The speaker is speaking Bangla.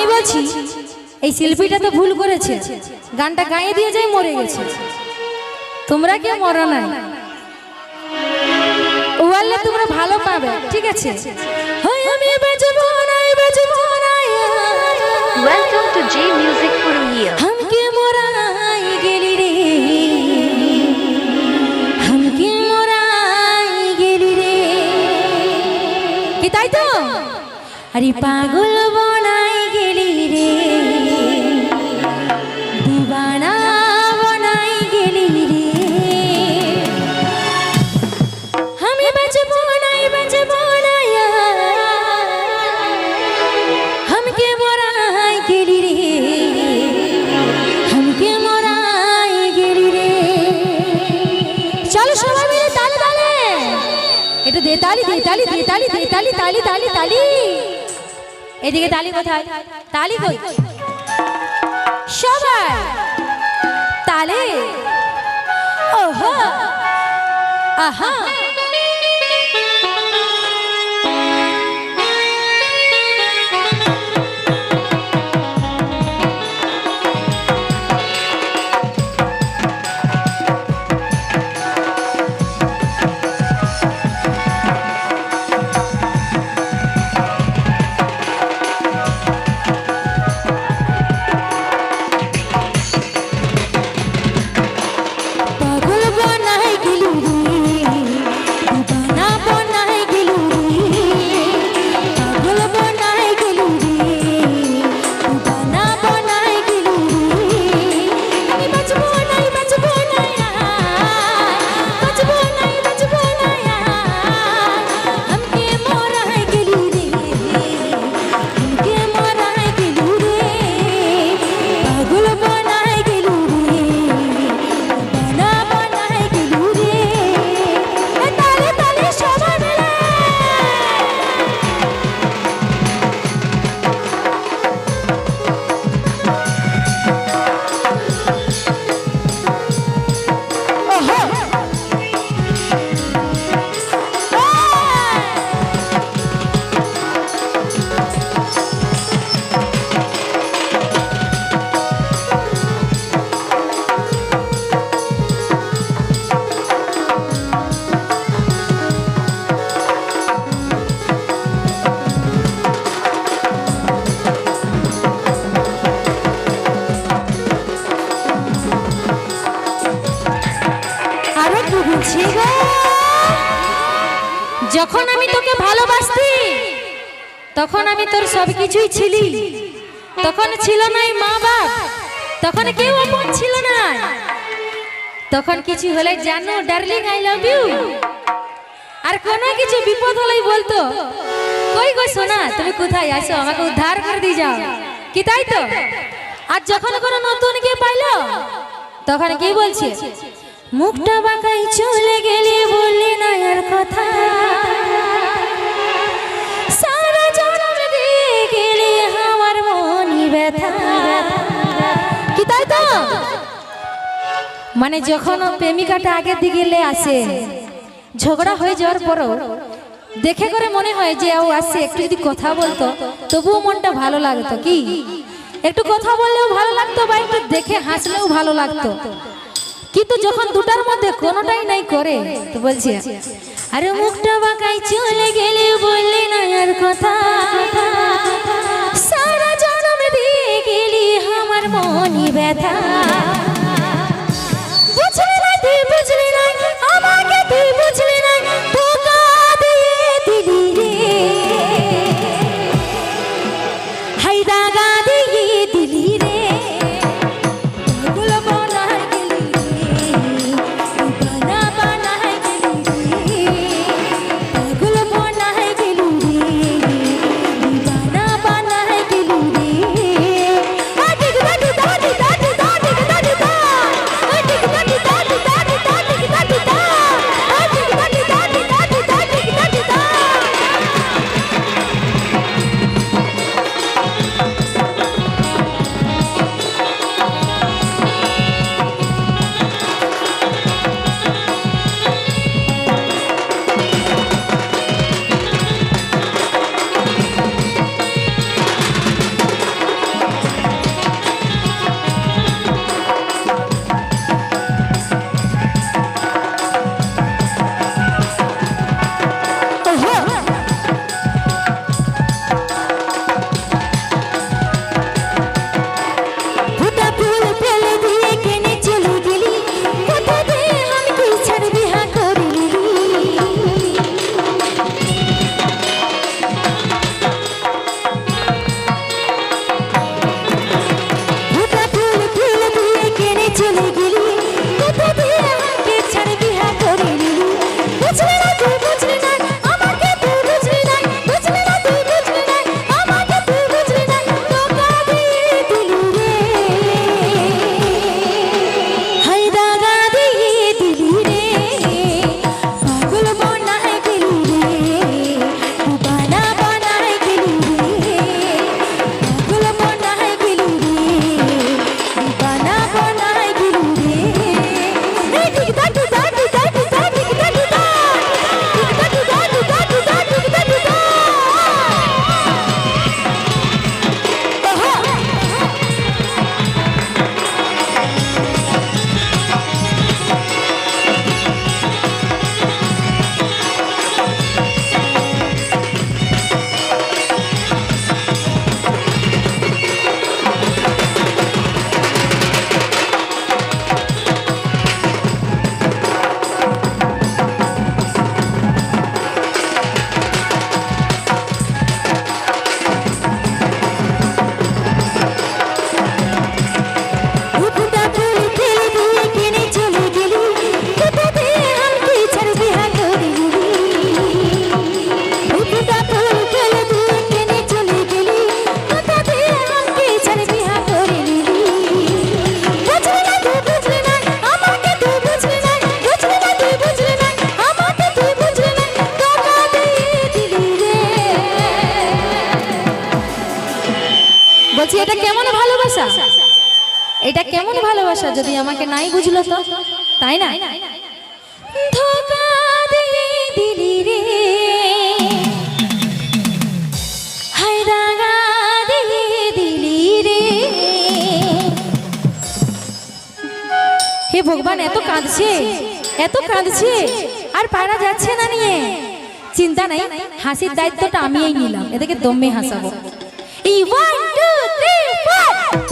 বলছি এই শিল্পীটা তো ভুল করেছে গানটা গাইয়ে দিয়ে যাই মরে গেছে তোমরা কেউ মরো নাই ওয়ালে তোমরা ভালো পাবে ঠিক আছে হয় আমি বাজবো নাই বাজবো নাই Welcome to J Music Purulia. हमके मोराई गेली रे हमके मोराई गेली রে কি তাই তো আরে পাগল তালি দে তালি দে তালি দে তালি তালি তালি তালি। এদিকে তালি কোথায়? তালি কই? সবাই তালে। ওহো। আহা। যখন আমি তোকে ভালোবাসতি, তখন আমি তোর সব কিছুই ছিলি। তখন ছিল নাই মা বাপ তখন কেউ আপন ছিল না। তখন কিছু হলে জানো ডার্লিং আই লাভ ইউ আর কোনো কিছু বিপদ হলেই বলতো, কই গো সোনা, তুমি কোথায় আসো আমাকে উদ্ধার করে দিয়ে যাও। কি তাই তো? আর যখন কোনো নতুন কে পাইলো, তখন কি বলছে? মুখটা বাঁকাই চলে গেলে বললি না আর কথা মনি কি তাই তো? মানে যখন প্রেমিকাটা আগের দিকে এলে আসে, ঝগড়া হয়ে যাওয়ার পরও দেখে করে মনে হয় যে ও আসছে একটু যদি কথা বলতো, তবুও মনটা ভালো লাগতো। কি? একটু কথা বললেও ভালো লাগতো বা একটু দেখে হাসলেও ভালো লাগতো। কিন্তু যখন দুটার মধ্যে কোনোটাই নাই করে, তো বলছে, আরে মুখটা বাঁকাই চলে গেলে বললি না আর কথা সারা জনম দিয়ে গেলি আমার মনি ব্যথা। ಗಿಲಿ ಗಿಲಿ কেমন ভালোবাসা? এটা কেমন ভালোবাসা যদি আমাকে নাই বুঝলো তো? তাই না? ধোকা দিয়ে দিলি রে। হে ভগবান, এত কাঁদছে? এত কাঁদছে? আর পারা যাচ্ছে না নিয়ে। চিন্তা নাই, হাসির দায়িত্বটা আমিই নিলাম। এদেরকে দমে হাসাবো। এই 立定